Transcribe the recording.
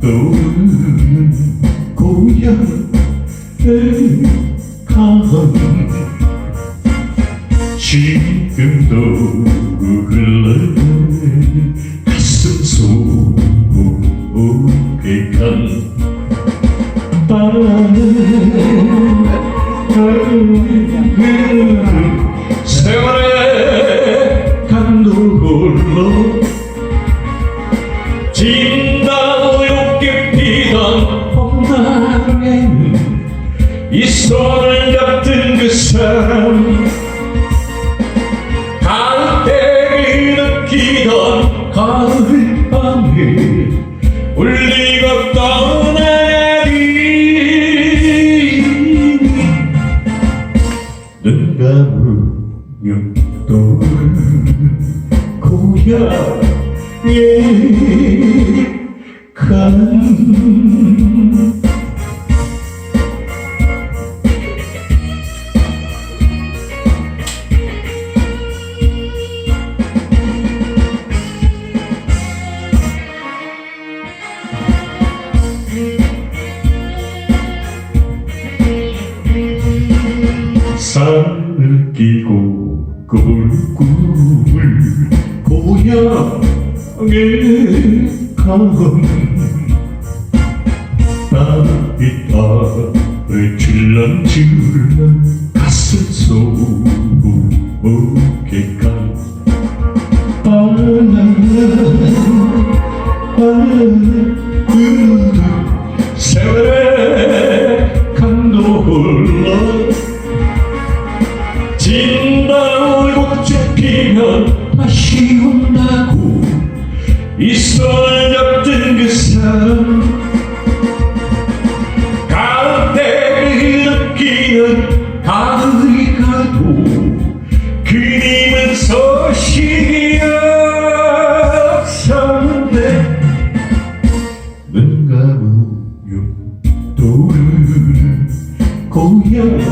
떠오르는 고향의 가은 지금도 흘러내 가슴 속에 간 바람에 진다오욕게 피던 봄날에는 이 손을 잡던 그 사람 가을 때 느끼던 가을 밤에 울리고 떠나니 눈 감으면 떠오르는 고향 에 가는 산을 끼고 꿀꿀 고향에 가면 나의 딸을 질렁질렁 가슴 속에 간 세월의 강도 흘러 진다고 꽃이 피면 다시 온다고 이 손을 잡던 그 사람. 가을 때 느끼는 가을이 가도 그림은 소식이 없었는데 눈 감으면 떠오르는 고향에